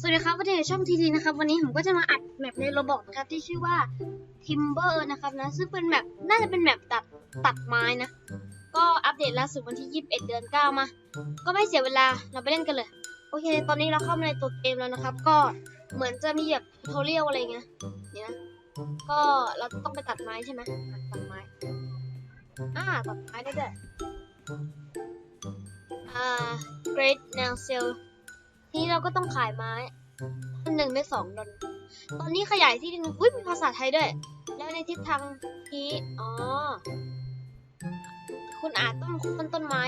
สวัสดีครับวันนี้ช่องทีทีนะครับ วันนี้ผมก็จะมาอัดแมปในโรบอกนะครับที่ชื่อว่า Timber นะครับนะซึ่งเป็นแมปน่าจะเป็นแมปตัดตัดไม้นะ ก็อัปเดตล่าสุดวันที่ 21 เดือน 9 มา ก็ไม่เสียเวลาเราไปเล่นกันเลย โอเค ตอนนี้เราเข้ามาในตัวเกมแล้วนะครับ ก็เหมือนจะมีแบบทูทอเรียลอะไรเงี้ยเนี่ยนะก็เราต้องไปตัดไม้ใช่ไหมตัดไม้อ่าตัดไม้ได้ด้วยอ่า Great Nail Sale นี้เราก็ต้องขายไม้อันหนึ่งได้สองดอลตอนนี้ขยายที่ดินอุ้ยมีภาษาไทยด้วย แล้วในทิศทางนี้อ๋อ คุณอาจต้องค้นต้นไม้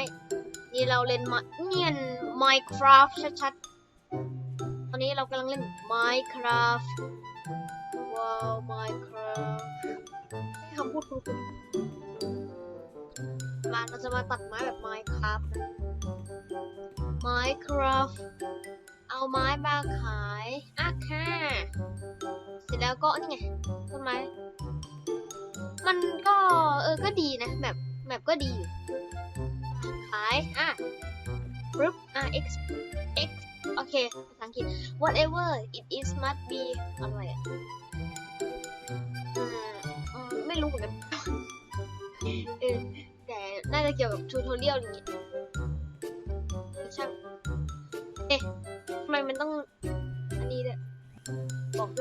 นี่เราเล่นมาเนียน Minecraft ชัดๆ ตอนนี้เรากำลังเล่น Minecraft ว้าว Minecraft ให้คำพูดคุณมาเราจะมาตัดไม้แบบ Minecraft Minecraft เอาไม้มาขายอะค่ะเสร็จแล้วก็นี่ไงต้นไม้ มันก็เออก็ดีนะแบบแบบก็ดีอยู่ขายอะปึ๊บอะ x x โอเคภาษาอังกฤษ whatever it is must be อะไรอะอืมอืมไม่รู้เหมือนกันเออแต่น่าจะเกี่ยวกับทูทอเรียลอย่างงี้ช่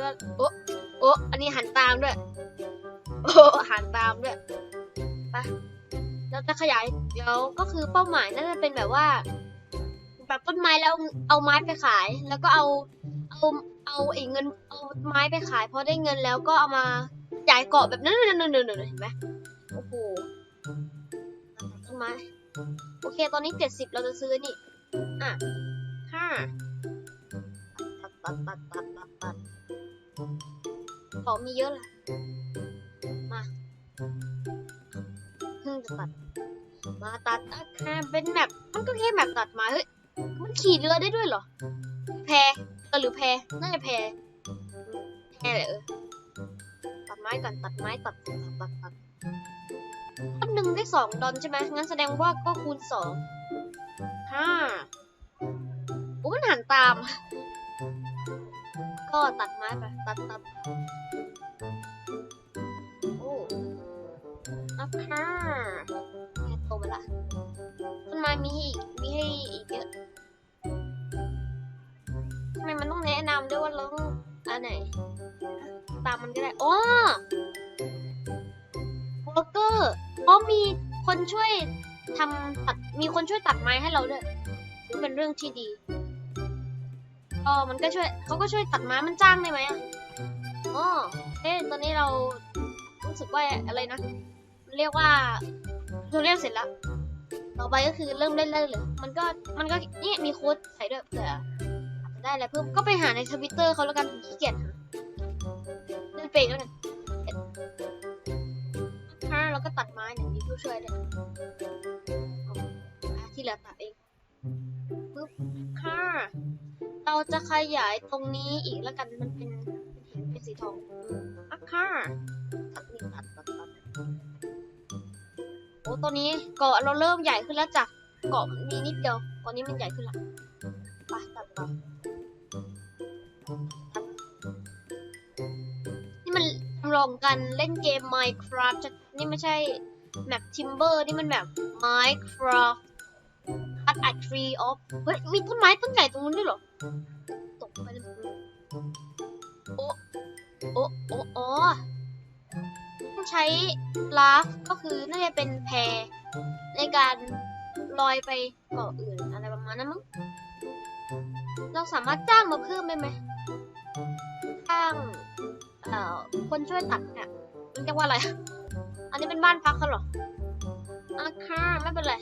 บอกด้วโอะโอะอันนี้หันตามด้วยโอ้หันตามด้วยไปเราจะขยายเดี๋ยวก็คือเป้าหมายน่าจะเป็นแบบว่าแบบต้นไม้แล้วเอาไม้ไปขาย แล้วก็เอาเอาเอาไอ้เงินเอาไม้ไปขายพอได้เงินแล้วก็เอามาจ่ายเกาะแบบนั้นนั่นนั่นนั่นเห็นไหมโอ้โหต้นไม้โอเค ตอนนี้เจ็ดสิบเราจะซื้อนี่อะห้าตัดตัดตัดตัดตัดตัด ของมีเยอะเลยมาเพิ่งจะตัดมาตัดตัดแค่เป็นแมปมันก็แค่แมปตัดไมาเฮ้ยมันขี่เรือได้ด้วยเหรอ แพเออหรือแพน่าจะแพแพเลยเออตัดไม้ก่อนตัดไม้ตัดตัดตัดตัดต้นหนึ่งได้สองดอนใช่ไหมงั้นแสดงว่าก็คูณสองห้าโอ้มันหันตาม ก็ตัดไม้ไป ตัดตัดโอ้อัพค่ะแค่โตไปละต้นไม้มีให้อีกมีให้อีกเยอะทำไมมันต้องแนะนำด้วยว่าเราต้องอันไหน ตามมันก็ได้อ๋อวอลเกอร์เพราะมีคนช่วยทำตัดมีคนช่วยตัดไม้ให้เราด้วยถือเป็นเรื่องที่ดี ก็มันก็ช่วยเขาก็ช่วยตัดไม้มันจ้างได้ไหมอะอ๋อเอ๊ะตอนนี้เรารู้สึกว่าอะไรนะเรียกว่าเราเรียกเสร็จแล้วต่อไปก็คือเริ่มเล่นๆเลย มันก็มันก็นี่มีโค้ดใส่ด้วยเผื่ออาจจะได้อะไรเพิ่มก็ไปหาในทวิตเตอร์เขาแล้วกันผมขี้เกียจหาเล่นเฟซแล้วกันถ้าเราก็ตัดไม้เนี่ยมีผู้ช่วยด้วยอะที่เหลือตัดเองปึ๊บค่ะ เราจะขยายตรงนี้อีกแล้วกันมันเป็นเป็นเป็นสีทองอะค่ะตัดนี่ตัดตัดตัดโอ้ตอนนี้เกาะเราเริ่มใหญ่ขึ้นแล้วจากเกาะมีนิดเดียวตอนนี้มันใหญ่ขึ้นละไปตัดต่อนี่มันจำลองกันเล่นเกม Minecraft จะนี่ไม่ใช่แมป Timber นี่มันแบบ Minecraft cut a tree off เฮ้ยมีต้นไม้ต้นใหญ่ตรงนู้นด้วยเหรอ ตกไปเลยโอ้โอ้โอ้อ๋อใช้ลาฟก็คือน่าจะเป็นแพในการลอยไปเกาะอื่นอะไรประมาณนั้นมั้ง เราสามารถจ้างมาเพิ่มได้ไหมจ้างเอ่อคนช่วยตัดเนี่ยมันเรียกว่าอะไร อันนี้เป็นบ้านพักเขาหรออะค่ะไม่เป็นไร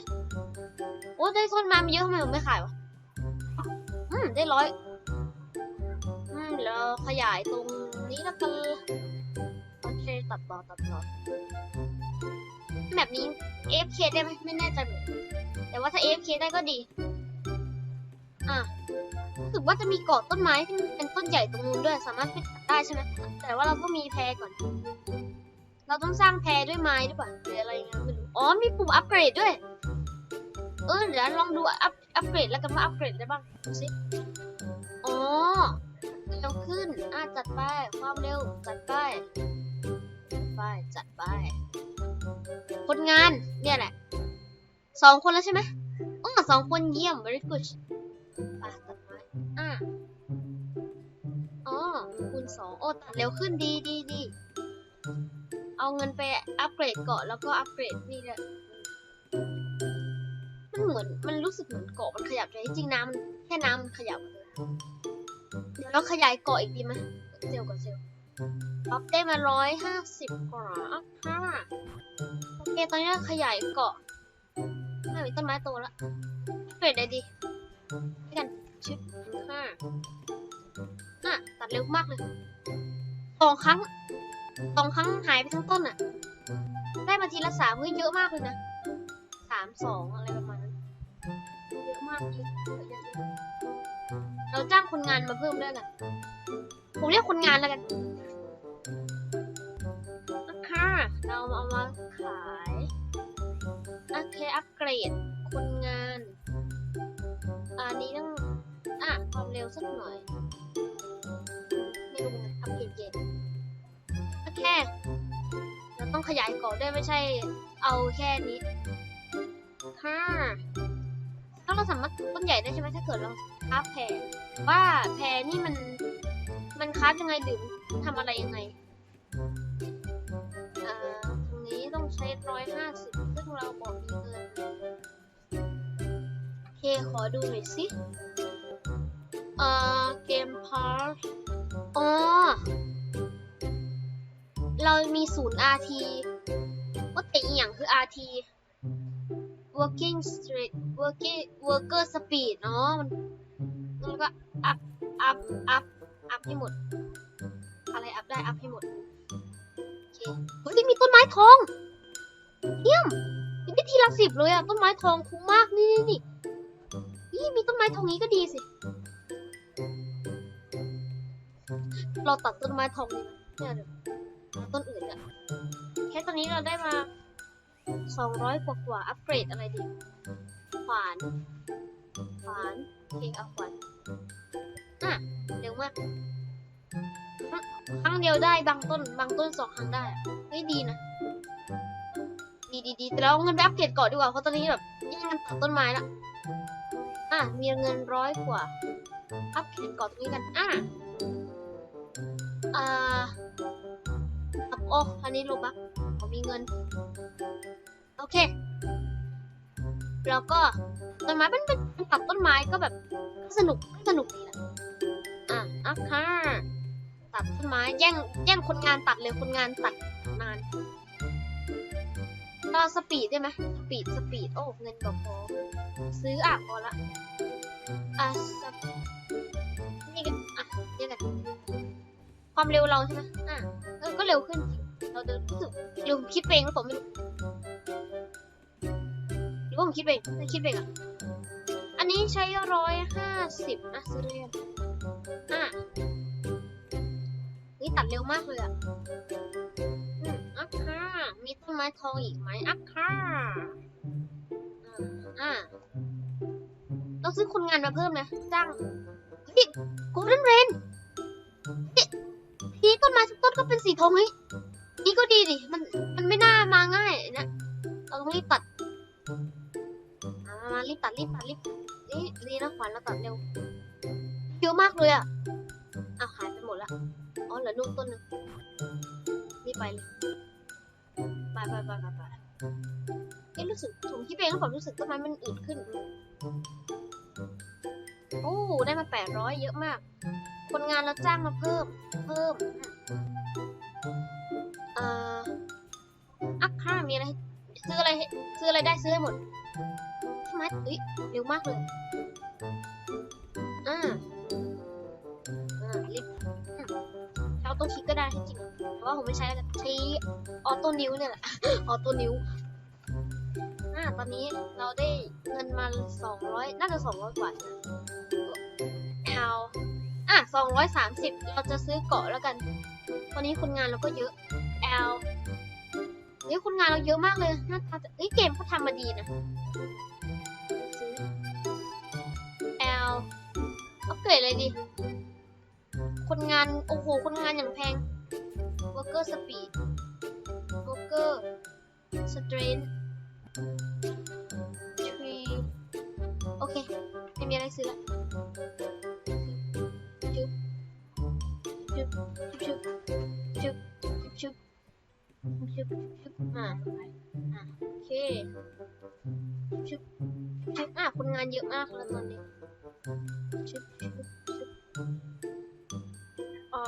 โอ้ได้ต้นไม้มาเยอะทำไมผมไม่ขายวะ ได้ร้อยอืมแล้วขยายตรงนี้แล้วกันโอเคตัดต่อตัดต่อแบบนี้ AFK ได้ไหมไม่แน่ใจเหมือนแต่ว่าถ้า AFK ได้ก็ดี อะรู้สึกว่าจะมีเกาะต้นไม้ที่มันเป็นต้นใหญ่ตรงนู้นด้วย สามารถไปตัดได้ใช่ไหมแต่ว่าเราก็มีแพรก่อน เราต้องสร้างแพรด้วยไม้หรือเปล่าหรืออะไรเงี้ยไม่รู้อ๋อมีปุ่มอัปเกรดด้วย เออเดี๋ยวลองดูอัป อัปเกรดแล้วกันว่าอัปเกรดได้บ้างดูสิอ๋อเร็วขึ้นอะจัดไป ความเร็ว จัดไปจัดไปจัดไปคนงานเนี่ยแหละสองคนแล้วใช่ไหมอ๋อสองคนเยี่ยม very good อะตัดไม้อะอ๋อคูณสองโอ้ตัดเร็วขึ้นดีดีดีเอาเงินไปอัปเกรดเกาะแล้วก็อัปเกรดนี่เลย มันเหมือนมันรู้สึกเหมือนเกาะมันขยับแต่จริงๆน้ำมันแค่น้ำมันขยับ เดี๋ยวเราขยายเกาะอีกดีไหมเซลกับเซลลอัพได้มาร้อยห้าสิบกว่าอัพห้าโอเคตอนนี้ขยายเกาะไม่มีต้นไม้โตแล้วเปลี่ยนได้ดีให้กันชึบห้าอะตัดเร็วมากเลยสองครั้งสองครั้งหายไปทั้งต้นอะ ได้มาทีละสามเฮ้ยเยอะมากเลยนะสามสองอะไราณนั้นเยอะมากเยอะเยเราจ้างคนงานมาเพิ่มด้วยกันผมเรียกคนงานแล้วกันนะคะเราเอามาขายโอเคอัปเกรด คนงาน อันนี้ต้องอะความเร็วสักหน่อยไม่รู้อัปเกรดเย็นโอเคเราต้องขยายก่อนด้วยไม่ใช่เอาแค่นี้ค่ะ ถ้าเราสามารถต้นใหญ่ได้ใช่ไหมถ้าเกิดเราคราฟแพรว่าแพรนี่มันมันคราฟยังไงหรือทำอะไรยังไงอ่าตรงนี้ต้องใช้ร้อยห้าสิบซึ่งเราบอกมีเงินโอเคขอดูหน่อยสิเอ่อเกมพาร์ทอ๋อเรามีศูนย์ RT ว่าแต่อีหยังคือ RT working street working worker speed เนาะมันแล้วก็ up up up up ให้หมด อะไร up ได้ up ให้หมด โอเคเฮ้ยมีต้นไม้ทองเยี่ยมมีวิธีละสิบเลยอะต้นไม้ทองคุ้มมากนี่นี่นี่นี่มีต้นไม้ทองนี้ก็ดีสิเราตัดต้นไม้ทองนี้เนี่ยต้นอื่นอะแค่ตอนนี้เราได้มา สองร้อยกว่ากว่าอัปเกรดอะไรดี ขวาน ขวานเคเอาขวานอะเร็วมาก ครั้งเดียวได้บางต้น บางต้นสองครั้งได้อะเฮ้ยดีนะ ดีดีดีแต่เราเอาเงินไปอัปเกรดก่อนดีกว่า เพราะตอนนี้แบบแย่งกันตัดต้นไม้ละอะ มีเงินร้อยกว่า อัปเกรดก่อนตรงนี้กัน อะอ่าอัพโอ้อันนี้ลบักผมมีเงิน โอเค แล้วก็ต้นไม้เป็นเป็นตัดต้นไม้ก็แบบสนุกสนุกดีแหละอะอะค่ะตัดต้นไม้แย่งแย่งคนงานตัดเลยคนงานตัดนานก็สปีดได้ไหมสปีดสปีดโอ้เงินก็พอซื้ออะพอละอะนี่กันอะเรียกกันความเร็วเราใช่ไหมอะเออก็เร็วขึ้นจริงเราเดินรู้สึกเร็วคิดเองหรือเปล่าไม่รู้ ผมคิดไปเองคิดไปเองอะอันนี้ใช้ร้อยห้าสิบนะซื้อเรียนอะนี่ตัดเร็วมากเลยอะอัพค่ะ มีต้นไม้ทองอีกไหมอัพค่ะอ่าอ่าต้องซื้อคนงานมาเพิ่มนะ จ้างเฮ้ยกลเด้นเรนทีต้นไม้ทุกต้นก็เป็นสีทองเฮ้ยนี่ก็ดีดิ มัน มันไม่น่ามาง่ายนะ เราต้องรีบตัด มามามารีบตัดรีบตัดรีบนี่นี่นะขวัญเราตัดเร็วเยอะมากเลยอะอ้าวหายไปหมดละอ๋อเหลือนุ่นต้นหนึงรีบไปเลยไปไปไปไปไปเอ๊ะรู้สึกผมคิดเองแล้วผมรู้สึกต้นไม้มันอืดขึ้นโอ้ได้มาแปดร้อยเยอะมาก คนงานเราจ้างมาเพิ่ม เพิ่มเอ่ออัพค่ามีอะไรซื้ออะไรซื้ออะไรได้ซื้อให้หมด ไหมเอ้ยเร็วมากเลย อ่า อ่ารีบอืมใช้ออโต้คลิกก็ได้จริงแต่ว่าผมไม่ใช้ใช้ออโต้นิ้วเนี่ยแหละ ออโต้นิ้ว อ่า ตอนนี้เราได้เงินมาสองร้อยน่าจะสองร้อยกว่าเอาอะสองร้อยสามสิบเราจะซื้อเกาะแล้วกัน ตอนนี้คนงานเราก็เยอะ L เฮ้ยคนงานเราเยอะมากเลยน้าตาจะเอ้ยเกมเขาทำมาดีนะ เกรดเลยดิ คนงาน โอ้โห คนงานอย่างแพง worker speed worker strength tree โอเค ไม่มีอะไรซื้อละชุบชุบชุบชุบชุบชุบชุบอ่าไปอะโอเคชุบชุบอะคนงานเยอะมากแล้วตอนนี้ ชุบชุบชุบอ่า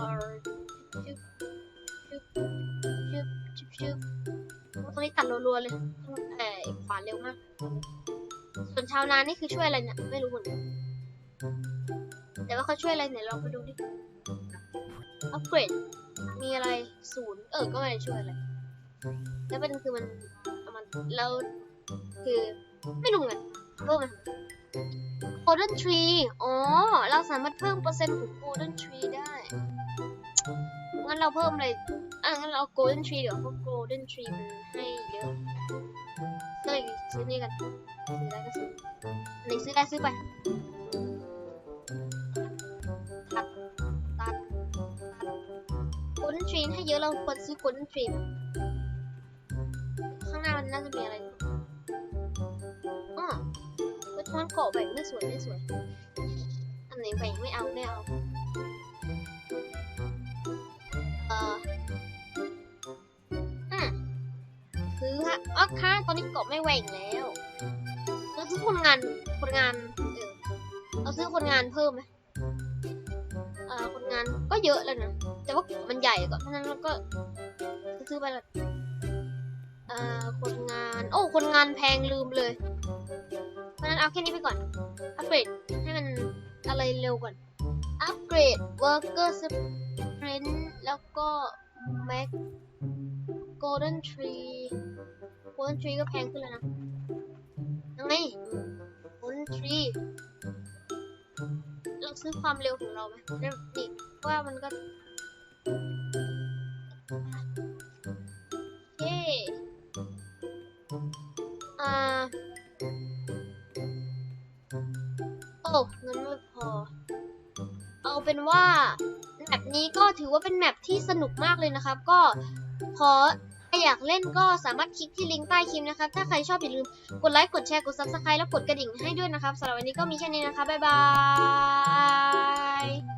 ชุบชุบชุบชุบชุบตอนนี้ตัดรัวๆเลยเอ่อขวานเร็วมาก ส่วนชาวนานี่คือช่วยอะไรเนี่ยไม่รู้เหมือนกันแต่ว่าเขาช่วยอะไรไหนลองไปดูดิอัปเกรดมีอะไรศูนย์เออก็ไม่ได้ช่วยอะไรแล้วประเด็นคือมันมันแล้วคือไม่รู้เหมือนกันเพิ่มมัน golden tree อ๋อ เราสามารถเพิ่มเปอร์เซ็นต์ของ golden tree ได้ งั้นเราเพิ่มอะไรอะ งั้นเรา golden tree เดี๋ยวเพราะ golden tree มันให้เยอะก็เลยซื้อนี่กัน ซื้อได้ก็ซื้ออันนี้ซื้อได้ซื้อไป ตัด ตัด ตัด golden tree ให้เยอะเราควรซื้อ golden tree ข้างหน้ามันน่าจะมีอะไร เป็นทอนเกาะแบ่งไม่สวยไม่สวย อันไหนแบ่งไม่เอาไม่เอา เอ่ออืมคือฮะอ๋อค่ะตอนนี้เกาะไม่แหว่งแล้วเราซื้อคนงานคนงาน เออเราซื้อคนงานเพิ่มไหมเอ่อคนงานก็เยอะแล้วนะ แต่ว่ามันใหญ่กว่าเพราะฉะนั้นเราก็ซื้อไปละเอ่อคนงาน โอ้ คนงานแพงลืมเลย เพราะนั้นเอาแค่นี้ไปก่อน อัปเกรดให้มันอะไรเร็วก่อน อัปเกรด worker sprint แล้วก็ mac golden tree golden tree ก็แพงขึ้นแล้วนะยังไง golden tree เราซื้อความเร็วของเราไหมได้ดิว่ามันก็ นี้ก็ถือว่าเป็นแมปที่สนุกมากเลยนะครับ ก็ขอใครอยากเล่นก็สามารถคลิกที่ลิงก์ใต้คลิปนะครับ ถ้าใครชอบอย่าลืมกดไลค์กดแชร์กด subscribe แล้วกดกระดิ่งให้ด้วยนะครับสำหรับวันนี้ก็มีแค่นี้นะคะบ๊ายบาย